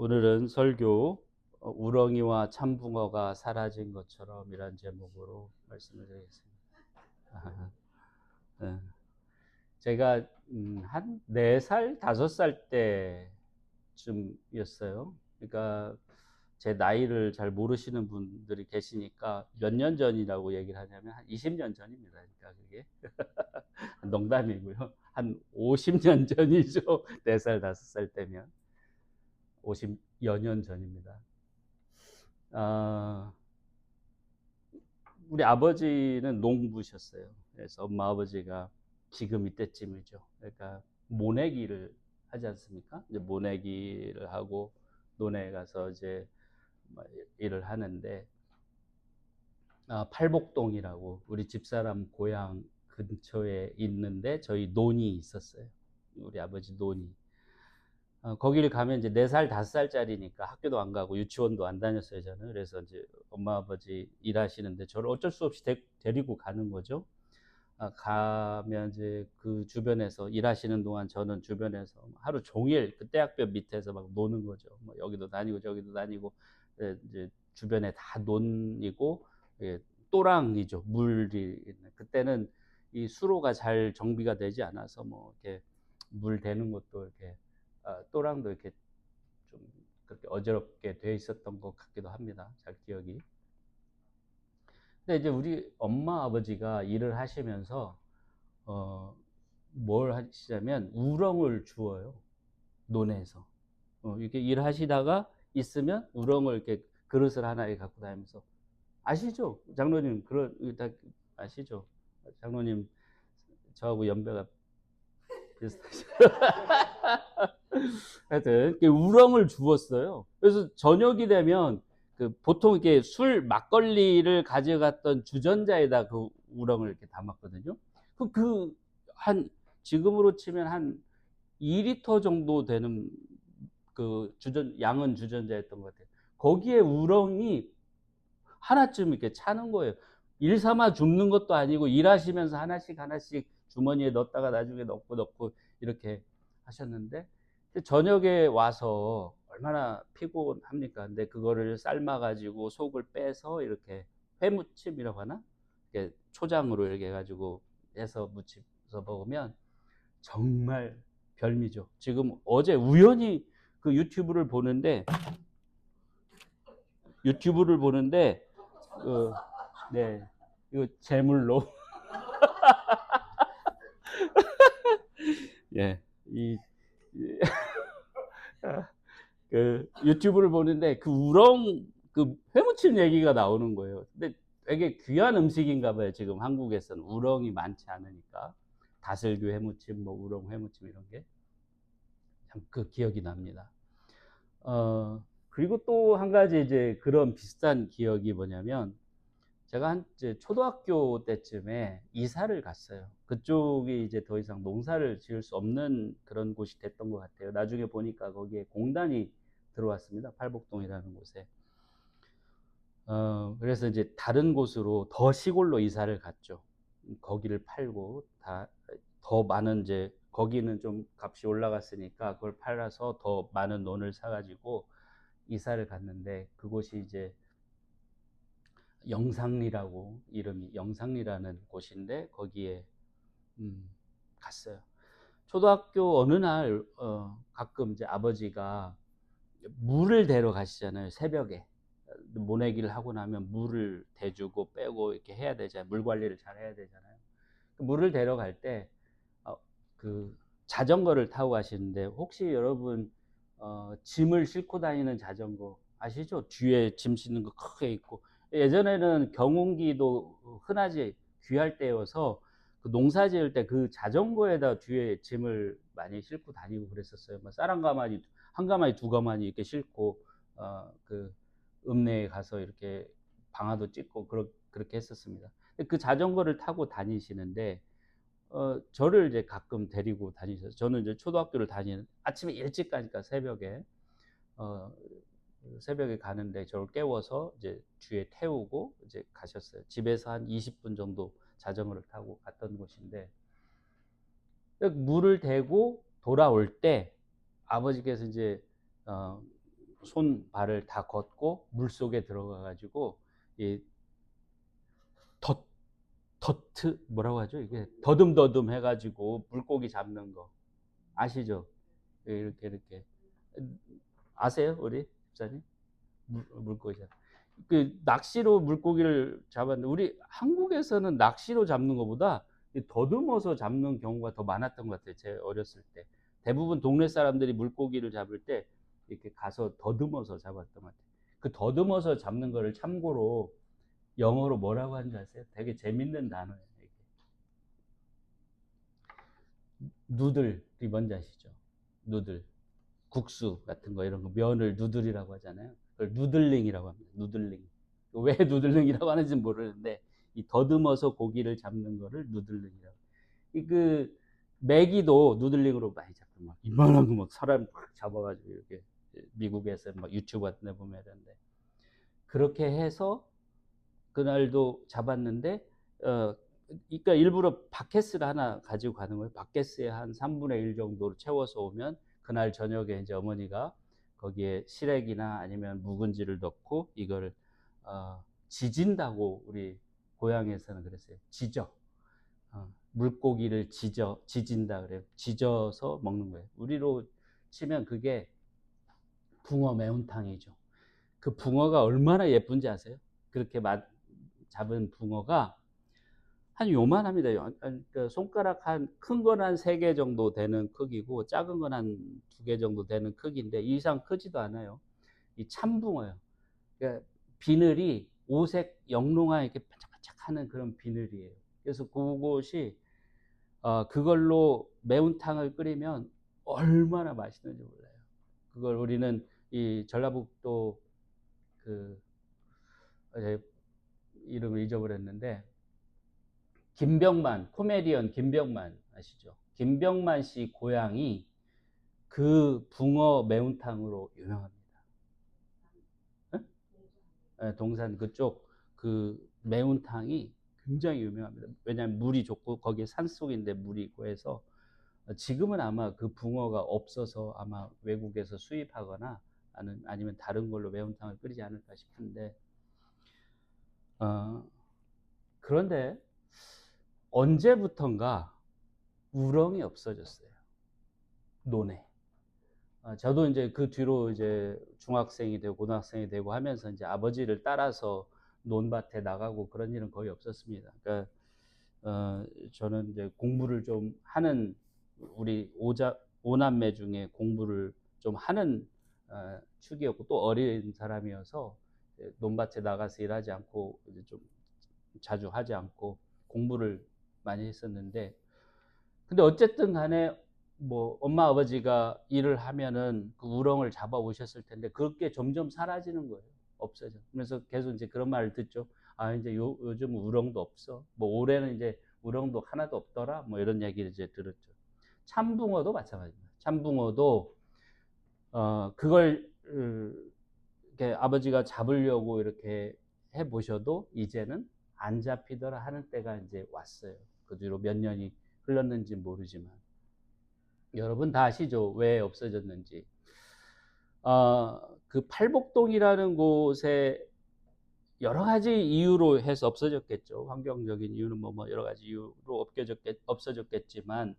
오늘은 설교 어, 우렁이와 참붕어가 사라진 것처럼 이란 제목으로 말씀을 드리겠습니다. 네. 제가 음, 한 4살, 5살 때쯤이었어요. 그러니까 제 나이를 잘 모르시는 분들이 계시니까 몇 년 전이라고 얘기를 하냐면 한 20년 전입니다. 그러니까 그게 농담이고요. 한 50년 전이죠. 4살, 5살 때면. 50여 년 전입니다. 아, 우리 아버지는 농부셨어요. 그래서 엄마 아버지가 지금 이때쯤이죠. 그러니까 모내기를 하지 않습니까? 이제 모내기를 하고 논에 가서 이제 뭐 일을 하는데 아, 팔복동이라고 우리 집사람 고향 근처에 있는데 저희 논이 있었어요. 우리 아버지 논이. 어, 거기를 가면 이제 4살, 5살짜리니까 학교도 안 가고 유치원도 안 다녔어요, 저는. 그래서 이제 엄마 아버지 일하시는데 저를 어쩔 수 없이 데, 리고 가는 거죠. 아, 가면 이제 그 주변에서 일하시는 동안 저는 주변에서 하루 종일 그 대학교 밑에서 막 노는 거죠. 뭐 여기도 다니고 저기도 다니고 예, 이제 주변에 다 논이고 예, 또랑이죠. 물이. 그때는 이 수로가 잘 정비가 되지 않아서 뭐 이렇게 물 대는 것도 이렇게 아, 또랑도 이렇게 좀 그렇게 어지럽게 돼 있었던 것 같기도 합니다. 잘 기억이. 근데 이제 우리 엄마 아버지가 일을 하시면서 어, 뭘 하시냐면 우렁을 주어요. 논에서. 어, 이렇게 일하시다가 있으면 우렁을 이렇게 그릇을 하나에 갖고 다니면서 아시죠? 장로님 그런 다 아시죠? 장로님 저하고 연배가 비슷하죠. 하여튼 우렁을 주었어요. 그래서 저녁이 되면 그 보통 이렇게 술 막걸리를 가져갔던 주전자에다 그 우렁을 이렇게 담았거든요. 그 그 한 지금으로 치면 한 2리터 정도 되는 그 주전 양은 주전자였던 것 같아요. 거기에 우렁이 하나쯤 이렇게 차는 거예요. 일 삼아 줍는 것도 아니고 일하시면서 하나씩 하나씩 주머니에 넣었다가 나중에 넣고 넣고 이렇게 하셨는데 저녁에 와서 얼마나 피곤합니까? 근데 그거를 삶아가지고 속을 빼서 이렇게 회무침이라고 하나? 이렇게 초장으로 이렇게 해가지고 해서 무침서 먹으면 정말 별미죠. 지금 어제 우연히 그 유튜브를 보는데 유튜브를 보는데 그, 네 이거 제물로 예, 이, 그 유튜브를 보는데 그 우렁 그 회무침 얘기가 나오는 거예요. 근데 되게 귀한 음식인가 봐요. 지금 한국에서는 우렁이 많지 않으니까 다슬기 회무침, 뭐 우렁 회무침 이런 게 참 그 기억이 납니다. 어 그리고 또 한 가지 이제 그런 비슷한 기억이 뭐냐면 제가 한 이제 초등학교 때쯤에 이사를 갔어요. 그쪽이 이제 더 이상 농사를 지을 수 없는 그런 곳이 됐던 것 같아요. 나중에 보니까 거기에 공단이 들어왔습니다. 팔복동이라는 곳에. 어, 그래서 이제 다른 곳으로 더 시골로 이사를 갔죠. 거기를 팔고 다 더 많은 이제 거기는 좀 값이 올라갔으니까 그걸 팔아서 더 많은 논을 사가지고 이사를 갔는데 그곳이 이제 영상리라고 이름이 영상리라는 곳인데 거기에 음, 갔어요. 초등학교 어느 날 어, 가끔 이제 아버지가 물을 대러 가시잖아요 새벽에 모내기를 하고 나면 물을 대주고 빼고 이렇게 해야 되잖아요 물 관리를 잘 해야 되잖아요 그 물을 대러 갈때 어, 그 자전거를 타고 가시는데 혹시 여러분 어, 짐을 싣고 다니는 자전거 아시죠? 뒤에 짐 싣는 거 크게 있고 예전에는 경운기도 흔하지 귀할 때여서 그 농사 지을 때 그 자전거에다 뒤에 짐을 많이 싣고 다니고 그랬었어요. 뭐 쌀한 가마니, 한 가마니, 두 가마니 이렇게 싣고, 어, 그 읍내에 가서 이렇게 방아도 찍고 그렇, 그렇게 했었습니다. 그 자전거를 타고 다니시는데, 어, 저를 이제 가끔 데리고 다니셔서, 저는 이제 초등학교를 다니는, 아침에 일찍 가니까 새벽에, 어, 새벽에 가는데 저를 깨워서 이제 뒤에 태우고 이제 가셨어요. 집에서 한 20분 정도 자전거를 타고 갔던 곳인데 물을 대고 돌아올 때 아버지께서 이제 어 손 발을 다 걷고 물 속에 들어가 가지고 이 덧, 덧트 뭐라고 하죠? 이게 더듬더듬 해가지고 물고기 잡는 거 아시죠? 이렇게 이렇게 아세요, 우리 집사님? 물, 물고기 잡. 그 낚시로 물고기를 잡았는데 우리 한국에서는 낚시로 잡는 것보다 이 더듬어서 잡는 경우가 더 많았던 것 같아요. 제 어렸을 때 대부분 동네 사람들이 물고기를 잡을 때 이렇게 가서 더듬어서 잡았던 것 같아요. 그 더듬어서 잡는 거를 참고로 영어로 뭐라고 하는지 아세요? 되게 재밌는 단어예요. 누들이 뭔지 아시죠? 누들. 국수 같은 거 이런 거 면을 누들이라고 하잖아요. 그걸 누들링이라고 합니다. 누들링. 왜 누들링이라고 하는지 모르는데 이 더듬어서 고기를 잡는 거를 누들링이라고. 이그 메기도 누들링으로 많이 잡고 막 이만한 거 막 사람 막 잡아가지고 이렇게 미국에서 막 유튜브 같은 데 보면 되는데 그렇게 해서 그날도 잡았는데 어 그러니까 일부러 바켓을 하나 가지고 가는 거예요. 바켓에 한 3분의 1 정도로 채워서 오면 그날 저녁에 이제 어머니가 거기에 시래기나 아니면 묵은지를 넣고 이걸 어, 지진다고 우리 고향에서는 그랬어요. 지져. 어, 물고기를 지져 지진다 그래요. 지져서 먹는 거예요. 우리로 치면 그게 붕어 매운탕이죠. 그 붕어가 얼마나 예쁜지 아세요? 그렇게 맛 잡은 붕어가 한 요만합니다. 그러니까 손가락 한 큰 건 한 세 개 정도 되는 크기고 작은 건 한 두 개 정도 되는 크기인데 이 이상 크지도 않아요. 이 참붕어요. 그러니까 비늘이 오색 영롱한 이렇게 반짝반짝하는 그런 비늘이에요. 그래서 그것이 어, 그걸로 매운탕을 끓이면 얼마나 맛있는지 몰라요. 그걸 우리는 이 전라북도 그 이름을 잊어버렸는데 김병만 코미디언 김병만 아시죠? 김병만 씨 고향이 그 붕어 매운탕으로 유명합니다. 네? 동산 그쪽 그 매운탕이 굉장히 유명합니다. 왜냐하면 물이 좋고 거기에 산속인데 물이 있고 해서 지금은 아마 그 붕어가 없어서 아마 외국에서 수입하거나 아니면 다른 걸로 매운탕을 끓이지 않을까 싶은데 어, 그런데 언제부턴가 우렁이 없어졌어요. 논에. 어, 저도 이제 그 뒤로 이제 중학생이 되고 고등학생이 되고 하면서 이제 아버지를 따라서 논밭에 나가고 그런 일은 거의 없었습니다. 그러니까 어, 저는 이제 공부를 좀 하는 우리 오자 오남매 중에 공부를 좀 하는 어, 축이었고 또 어린 사람이어서 논밭에 나가서 일하지 않고 이제 좀 자주 하지 않고 공부를 많이 했었는데 근데 어쨌든 간에 뭐 엄마 아버지가 일을 하면은 그 우렁을 잡아 오셨을 텐데 그렇게 점점 사라지는 거예요. 없어져. 그래서 계속 이제 그런 말을 듣죠. 아 이제 요, 요즘 우렁도 없어. 뭐 올해는 이제 우렁도 하나도 없더라. 뭐 이런 얘기를 이제 들었죠. 참붕어도 마찬가지입니다. 참붕어도 어 그걸 이렇게 아버지가 잡으려고 이렇게 해 보셔도 이제는 안 잡히더라 하는 때가 이제 왔어요. 그 뒤로 몇 년이 흘렀는지 모르지만 여러분 다 아시죠? 왜 없어졌는지. 어, 그 팔복동이라는 곳에 여러 가지 이유로 해서 없어졌겠죠. 환경적인 이유는 뭐, 뭐 여러 가지 이유로 없어졌겠, 없어졌겠지만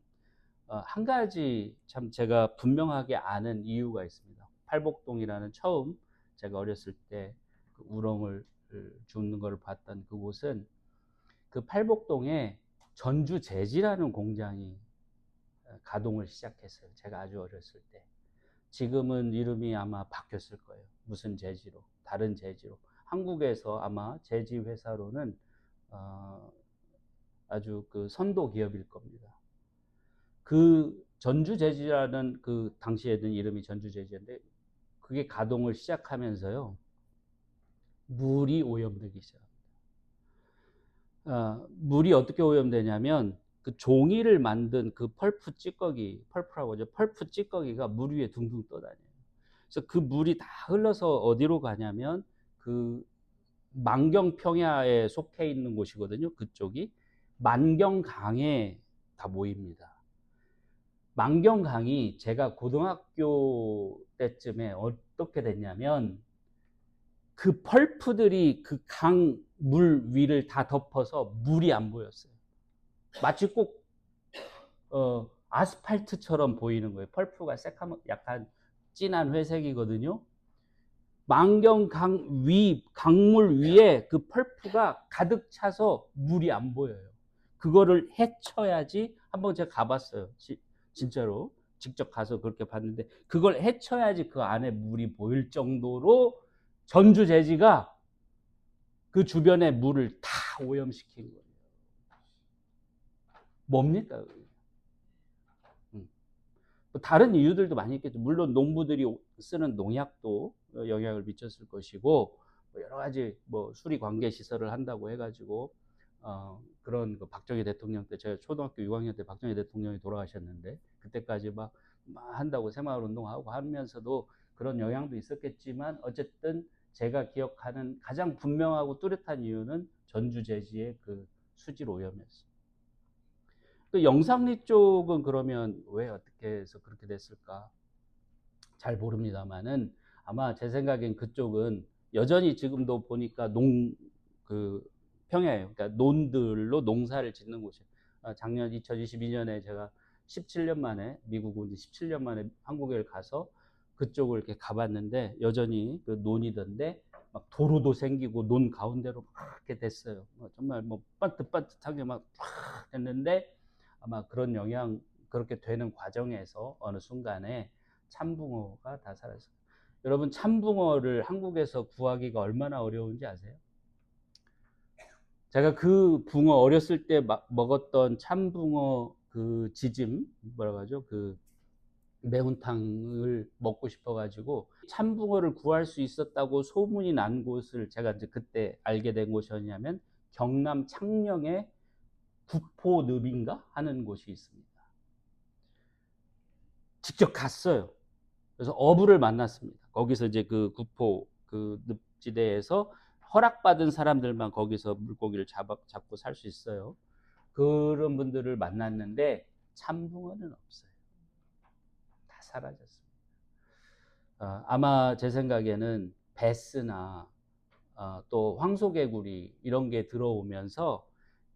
어, 한 가지 참 제가 분명하게 아는 이유가 있습니다. 팔복동이라는 처음 제가 어렸을 때 그 우렁을 줍는 것을 봤던 그곳은 그 팔복동에 전주 제지라는 공장이 어, 가동을 시작했어요. 제가 아주 어렸을 때. 지금은 이름이 아마 바뀌었을 거예요. 무슨 제지로, 다른 제지로. 한국에서 아마 제지 회사로는 어, 아주 그 선도 기업일 겁니다. 그 전주 제지라는 그 당시에는 이름이 전주 제지인데 그게 가동을 시작하면서요. 물이 오염되기 시작합니다. 어, 물이 어떻게 오염되냐면 그 종이를 만든 그 펄프 찌꺼기, 펄프라고 하죠. 펄프 찌꺼기가 물 위에 둥둥 떠다녀요. 그래서 그 물이 다 흘러서 어디로 가냐면 그 만경 평야에 속해 있는 곳이거든요. 그쪽이 만경강에 다 모입니다. 만경강이 제가 고등학교 때쯤에 어, 어떻게 됐냐면 그 펄프들이 그 강 물 위를 다 덮어서 물이 안 보였어요. 마치 꼭 어, 아스팔트처럼 보이는 거예요. 펄프가 새카만 약간 진한 회색이거든요. 만경강 위 강물 위에 그 펄프가 가득 차서 물이 안 보여요. 그거를 헤쳐야지 한번 제가 가봤어요. 지- 진짜로 직접 가서 그렇게 봤는데 그걸 헤쳐야지 그 안에 물이 보일 정도로 전주 제지가 그 주변의 물을 다 오염시킨 거예요. 뭡니까? 음. 뭐 다른 이유들도 많이 있겠죠. 물론 농부들이 쓰는 농약도 영향을 미쳤을 것이고 뭐 여러 가지 뭐 수리 관계 시설을 한다고 해가지고 어, 그런 그 박정희 대통령 때 제가 초등학교 6학년 때 박정희 대통령이 돌아가셨는데 그때까지 막, 막 한다고 새마을 운동하고 하면서도 그런 영향도 있었겠지만 어쨌든 제가 기억하는 가장 분명하고 뚜렷한 이유는 전주 제지의 그 수질 오염이었어요. 그 영상리 쪽은 그러면 왜 어떻게 해서 그렇게 됐을까? 잘 모릅니다만은 아마 제 생각엔 그쪽은 여전히 지금도 보니까 농 그 평야예요. 그러니까 논들로 농사를 짓는 곳이에요. 아, 작년 2022년에 제가 17년 만에 미국은 이제 17년 만에 한국에 가서 그쪽을 이렇게 가봤는데 여전히 그 논이던데 막 도로도 생기고 논 가운데로 막 이렇게 됐어요. 뭐 정말 뭐 반듯반듯하게 막쫙 됐는데 아마 그런 영향 그렇게 되는 과정에서 어느 순간에 참붕어가 다 사라졌어요. 여러분 참붕어를 한국에서 구하기가 얼마나 어려운지 아세요? 제가 그 붕어 어렸을 때막 먹었던 참붕어 그 지짐 뭐라고 하죠? 그 매운탕을 먹고 싶어가지고 참붕어를 구할 수 있었다고 소문이 난 곳을 제가 이제 그때 알게 된 곳이 어디냐면 경남 창녕에 구포늪인가 하는 곳이 있습니다. 직접 갔어요. 그래서 어부를 만났습니다. 거기서 이제 그 구포 그 늪지대에서 허락받은 사람들만 거기서 물고기를 잡아, 잡고 살 수 있어요. 그런 분들을 만났는데 참붕어는 없어요. 다 사라졌습니다. 어, 아마 제 생각에는 베스나 어, 또 황소개구리 이런 게 들어오면서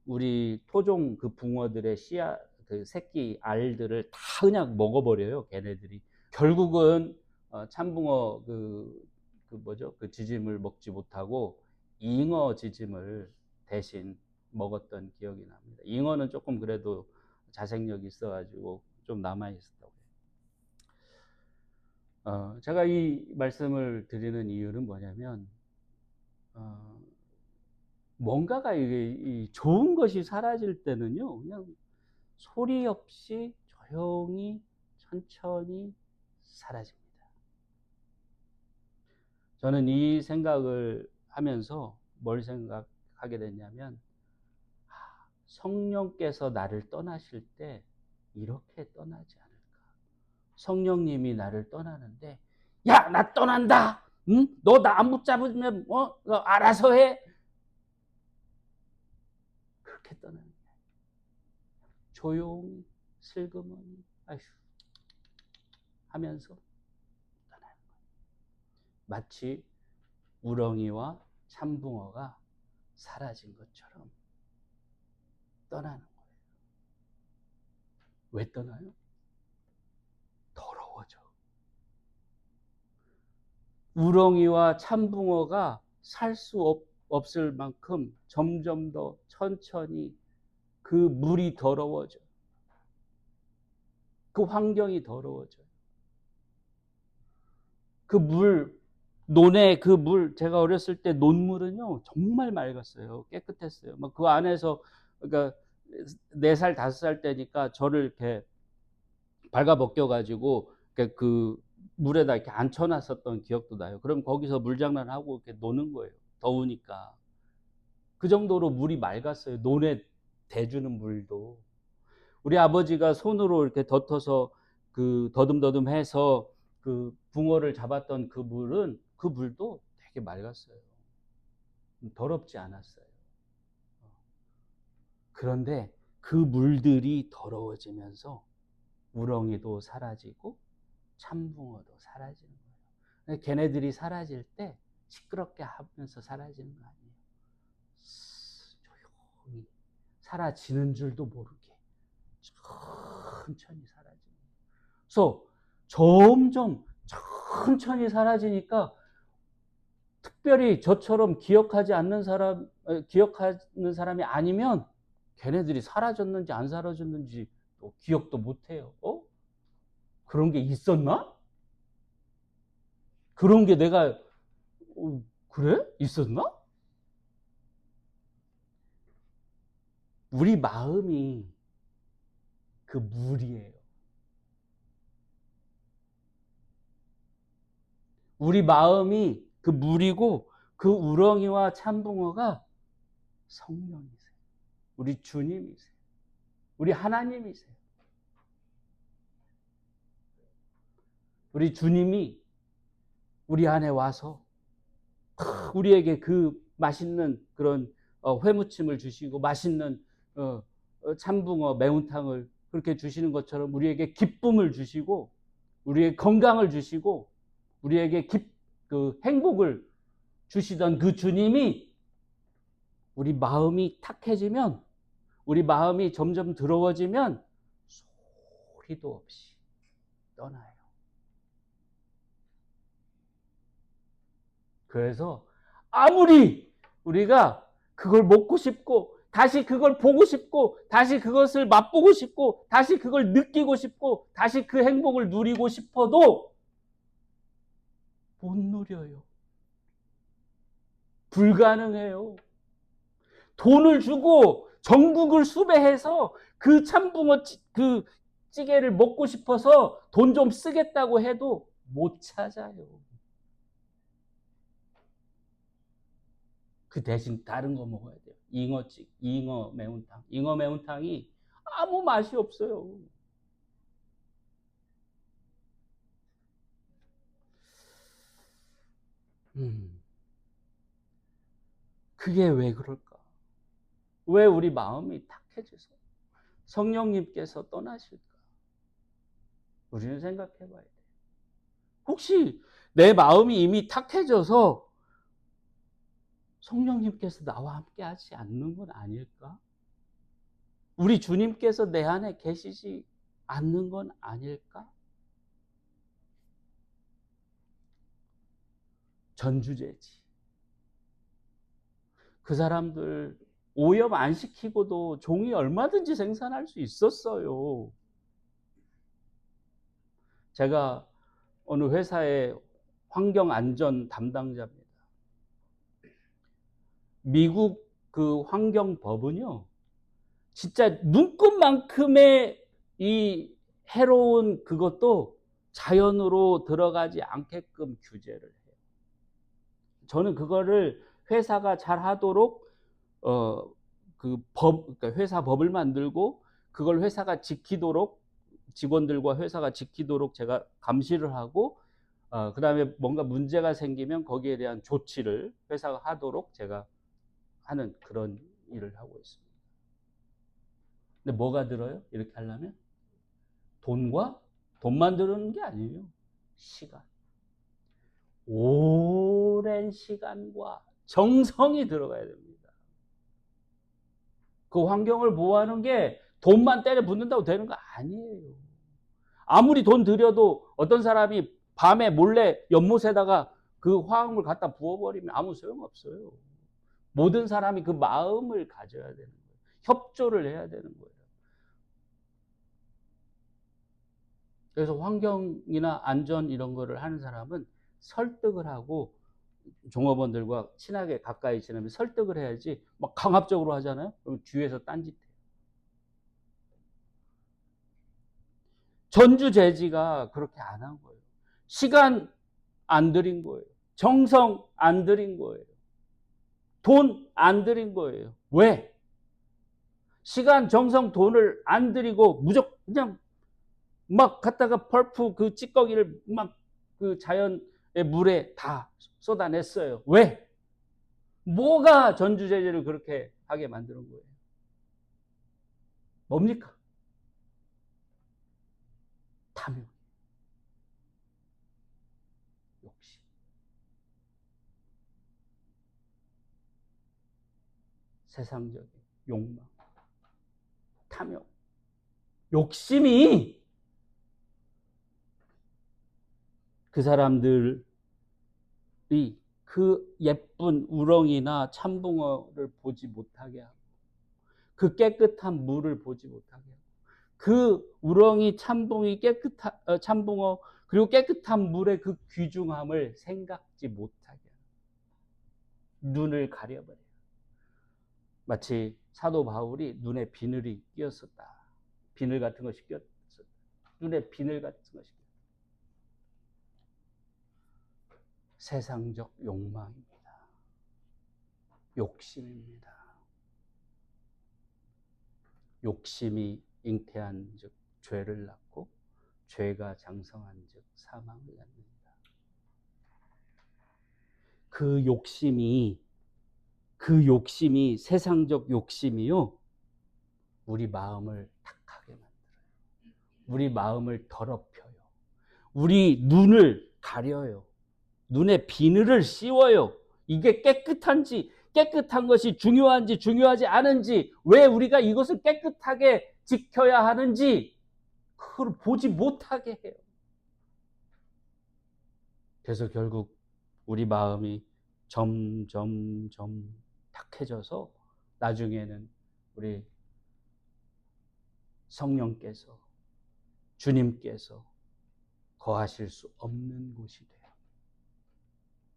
우리 토종 그 붕어들의 씨앗 그 새끼 알들을 다 그냥 먹어버려요. 걔네들이 결국은 어, 참붕어 그, 그 뭐죠 그 지짐을 먹지 못하고 잉어 지짐을 대신 먹었던 기억이 납니다. 잉어는 조금 그래도 자생력이 있어가지고 좀 남아 있었다고. 어, 제가 이 말씀을 드리는 이유는 뭐냐면 어, 뭔가가 이게 이 좋은 것이 사라질 때는요, 그냥 소리 없이 조용히 천천히 사라집니다. 저는 이 생각을 하면서 뭘 생각하게 됐냐면, 아, 성령께서 나를 떠나실 때 이렇게 않을까. 성령님이 나를 떠나는데, 야, 나 떠난다! 응? 너 나 안 붙잡으면, 어? 너 알아서 해? 그렇게 떠나는 거야. 조용히, 슬그머니, 아휴, 하면서 떠나는 거야. 마치 우렁이와 참붕어가 사라진 것처럼 떠나는 거예요. 왜 떠나요? 더러워져. 우렁이와 참붕어가 살 수 없을 만큼 점점 더 천천히 그 물이 더러워져. 그 환경이 더러워져요. 그 물, 논의 그 물, 제가 어렸을 때 논물은요, 정말 맑았어요. 깨끗했어요. 막 그 안에서, 그러니까, 네 살, 다섯 살 때니까 저를 이렇게 발가 벗겨가지고, 그 물에다 이렇게 앉혀놨었던 기억도 나요. 그럼 거기서 물장난하고 이렇게 노는 거예요. 더우니까. 그 정도로 물이 맑았어요. 논에 대주는 물도. 우리 아버지가 손으로 이렇게 덮어서 그 더듬더듬 해서 그 붕어를 잡았던 그 물은 그 물도 되게 맑았어요. 더럽지 않았어요. 그런데 그 물들이 더러워지면서 우렁이도 사라지고 참붕어도 사라지는 거예요. 걔네들이 사라질 때 시끄럽게 하면서 사라지는 거 아니에요. 스- 조용히 사라지는 줄도 모르게 천천히 사라지는 거예요. 점점 천천히 사라지니까 특별히 저처럼 기억하지 않는 사람, 어, 기억하는 사람이 아니면 걔네들이 사라졌는지 안 사라졌는지 또 기억도 못 해요. 어? 그런 게 있었나? 그런 게 내가 어, 그래? 있었나? 우리 마음이 그 물이에요. 우리 마음이 그 물이고 그 우렁이와 참붕어가 성령이세요. 우리 주님이세요. 우리 하나님이세요. 우리 주님이 우리 안에 와서 우리에게 그 맛있는 그런 어, 회무침을 주시고 맛있는 어, 어, 참붕어 매운탕을 그렇게 주시는 것처럼 우리에게 기쁨을 주시고 우리의 건강을 주시고 우리에게 기, 그 행복을 주시던 그 주님이 우리 마음이 탁해지면 우리 마음이 점점 더러워지면 소리도 없이 떠나요. 그래서 아무리 우리가 그걸 먹고 싶고 다시 그걸 보고 싶고 다시 그것을 맛보고 싶고 다시 그걸 느끼고 싶고 다시 그 행복을 누리고 싶어도 못 누려요. 불가능해요. 돈을 주고 전국을 수배해서 그 참붕어 찌, 그 찌개를 먹고 싶어서 돈 좀 쓰겠다고 해도 못 찾아요. 그 대신 다른 거 먹어야 돼요. 잉어찌, 잉어 매운탕. 잉어 매운탕이 아무 맛이 없어요. 음. 그게 왜 그럴까? 왜 우리 마음이 탁해져서 성령님께서 떠나실까? 우리는 생각해 봐야 돼. 혹시 내 마음이 이미 탁해져서 성령님께서 나와 함께 하지 않는 건 아닐까? 우리 주님께서 내 안에 계시지 않는 건 아닐까? 전주제지. 그 사람들 오염 안 시키고도 종이 얼마든지 생산할 수 있었어요. 제가 어느 회사의 환경 안전 담당자입니다. 미국 그 환경법은요, 진짜 눈꽃만큼의 이 해로운 그것도 자연으로 들어가지 않게끔 규제를 해요. 저는 그거를 회사가 잘 하도록, 어, 그 법, 그러니까 회사 법을 만들고 그걸 회사가 지키도록 직원들과 회사가 지키도록 제가 감시를 하고, 어, 그 다음에 뭔가 문제가 생기면 거기에 대한 조치를 회사가 하도록 제가 하는 그런 일을 하고 있습니다. 근데 뭐가 들어요? 이렇게 하려면? 돈과 돈만 들어오는 게 아니에요. 시간. 오랜 시간과 정성이 들어가야 됩니다. 그 환경을 보호하는 게 돈만 때려 붓는다고 되는 거 아니에요. 아무리 돈 들여도 어떤 사람이 밤에 몰래 연못에다가 그 화학물 갖다 부어버리면 아무 소용없어요. 모든 사람이 그 마음을 가져야 되는 거예요. 협조를 해야 되는 거예요. 그래서 환경이나 안전 이런 거를 하는 사람은 설득을 하고 종업원들과 친하게 가까이 지내면 설득을 해야지 막 강압적으로 하잖아요. 그럼 뒤에서 딴짓해요. 전주 제지가 그렇게 안 한 거예요. 시간 안 들인 거예요. 정성 안 들인 거예요. 돈 안 들인 거예요. 왜? 시간, 정성, 돈을 안 들이고 무조건 그냥 막 갖다가 펄프 그 찌꺼기를 막 그 자연의 물에 다 쏟아냈어요. 왜? 뭐가 전주제지를 그렇게 하게 만드는 거예요? 뭡니까? 탐욕. 욕심. 세상적인 욕망, 탐욕, 욕심이 그 사람들이 그 예쁜 우렁이나 참붕어를 보지 못하게 하고 그 깨끗한 물을 보지 못하게 하고 그 우렁이 참붕이 깨끗한 어, 참붕어 그리고 깨끗한 물의 그 귀중함을 생각지 못하게 하고 눈을 가려버려요. 마치 사도 바울이 눈에 비늘이 끼었었다. 비늘 같은 것이 끼었었다. 눈에 비늘 같은 것이. 세상적 욕망입니다. 욕심입니다. 욕심이 잉태한 즉 죄를 낳고 죄가 장성한 즉 사망을 낳는다. 그 욕심이 그 욕심이 세상적 욕심이요. 우리 마음을 탁하게 만들어요. 우리 마음을 더럽혀요. 우리 눈을 가려요. 눈에 비늘을 씌워요. 이게 깨끗한지 깨끗한 것이 중요한지 중요하지 않은지 왜 우리가 이것을 깨끗하게 지켜야 하는지 그걸 보지 못하게 해요. 그래서 결국 우리 마음이 점점 점 탁해져서 나중에는 우리 성령께서 주님께서 거하실 수 없는 곳이 돼요.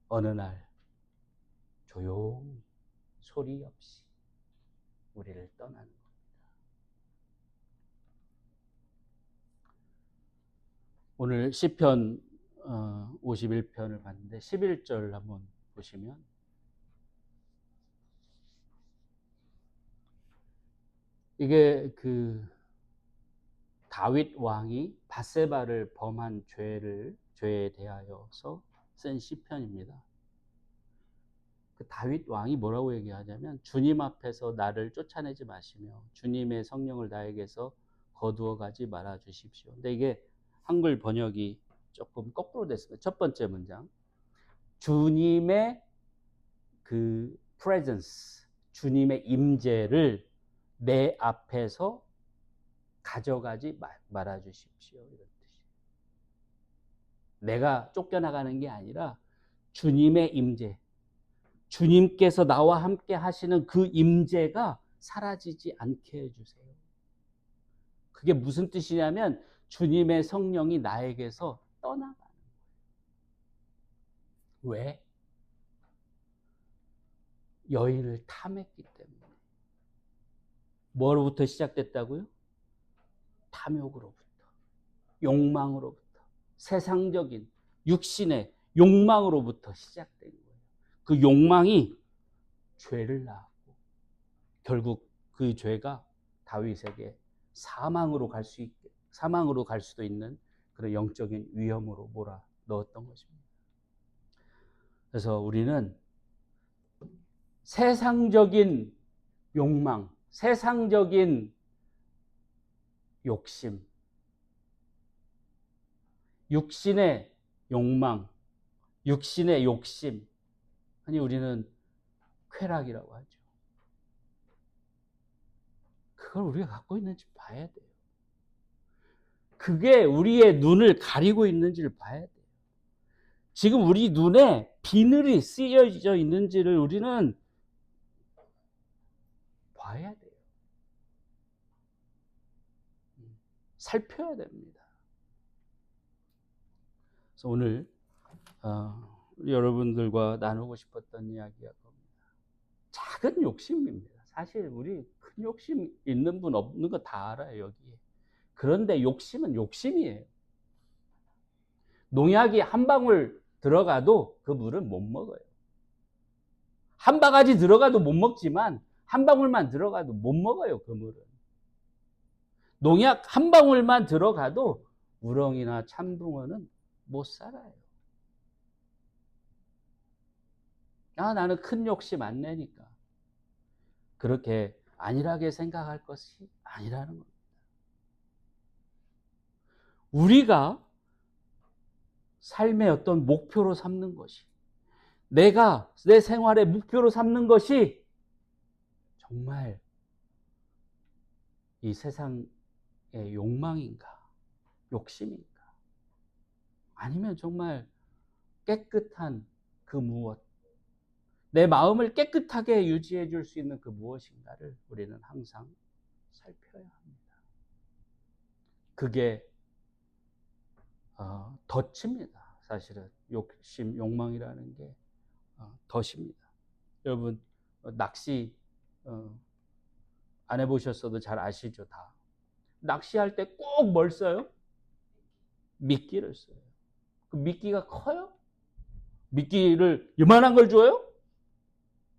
어느 날 조용히 소리 없이 우리를 떠나는 겁니다. 오늘 시편 51편을 봤는데 11절 한번 보시면 이게 그 다윗 왕이 바세바를 범한 죄를 죄에 대하여서 쓴 시편입니다. 그 다윗 왕이 뭐라고 얘기하냐면 주님 앞에서 나를 쫓아내지 마시며 주님의 성령을 나에게서 거두어 가지 말아 주십시오. 근데 이게 한글 번역이 조금 거꾸로 됐습니다. 첫 번째 문장. 주님의 그 presence, 주님의 임재를 내 앞에서 가져가지 말아 주십시오. 이런 뜻이에요. 내가 쫓겨나가는 게 아니라 주님의 임재, 주님께서 나와 함께 하시는 그 임재가 사라지지 않게 해 주세요. 그게 무슨 뜻이냐면 주님의 성령이 나에게서 떠나가는 거예요. 왜? 여인을 탐했기 때문에. 뭐로부터 시작됐다고요? 탐욕으로부터, 욕망으로부터, 세상적인 육신의 욕망으로부터 시작된 거예요. 그 욕망이 죄를 낳았고 결국 그 죄가 다윗에게 사망으로 갈 수 있게 사망으로 갈 수도 있는 그런 영적인 위험으로 몰아 넣었던 것입니다. 그래서 우리는 세상적인 욕망, 세상적인 욕심, 육신의 욕망, 육신의 욕심, 아니 우리는 쾌락이라고 하죠. 그걸 우리가 갖고 있는지 봐야 돼요. 그게 우리의 눈을 가리고 있는지를 봐야 돼요. 지금 우리 눈에 비늘이 쓰여져 있는지를 우리는 봐야 돼요. 살펴야 됩니다. 그래서 오늘 어, 여러분들과 나누고 싶었던 이야기가 겁니다. 작은 욕심입니다. 사실 우리 큰 욕심 있는 분 없는 거 다 알아요, 여기에. 그런데 욕심은 욕심이에요. 농약이 한 방울 들어가도 그 물은 못 먹어요. 한 바가지 들어가도 못 먹지만 한 방울만 들어가도 못 먹어요, 그 물은. 농약 한 방울만 들어가도 우렁이나 참붕어는 못 살아요. 아, 나는 큰 욕심 안 내니까. 그렇게 안일하게 생각할 것이 아니라는 겁니다. 우리가 삶의 어떤 목표로 삼는 것이, 내가 내 생활의 목표로 삼는 것이 정말 이 세상의 욕망인가? 욕심인가? 아니면 정말 깨끗한 그 무엇, 내 마음을 깨끗하게 유지해 줄 수 있는 그 무엇인가를 우리는 항상 살펴야 합니다. 그게 어, 덫입니다. 사실은 욕심, 욕망이라는 게 어, 덫입니다. 여러분 어, 낚시 어, 안 해보셨어도 잘 아시죠 다. 낚시할 때 꼭 뭘 써요? 미끼를 써요. 그 미끼가 커요? 미끼를 이만한 걸 줘요?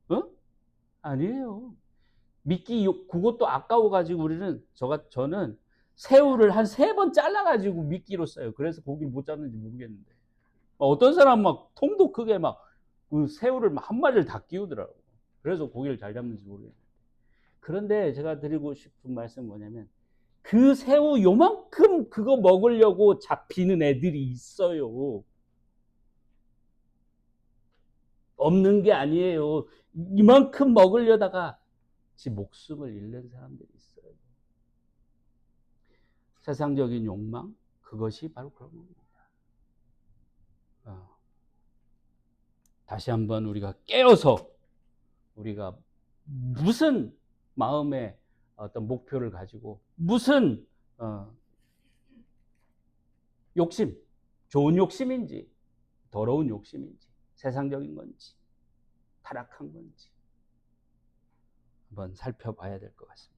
어? 아니에요. 미끼 요- 그것도 아까워 가지고 우리는 저가 저는 새우를 한 세 번 잘라 가지고 미끼로 써요. 그래서 고기를 못 잡는지 모르겠는데 어떤 사람 막 통도 크게 막 그 새우를 막한 마리를 다 끼우더라고. 그래서 고기를 잘 잡는지 모르겠는데. 그런데 제가 드리고 싶은 말씀은 뭐냐면 그 새우 요만큼 그거 먹으려고 잡히는 애들이 있어요. 없는 게 아니에요. 이만큼 먹으려다가 지 목숨을 잃는 사람들이 있어요. 세상적인 욕망, 그것이 바로 그런 겁니다. 어. 다시 한번 우리가 깨어서 우리가 무슨 마음의 어떤 목표를 가지고 무슨 어, 욕심, 좋은 욕심인지 더러운 욕심인지 세상적인 건지 타락한 건지 한번 살펴봐야 될 것 같습니다.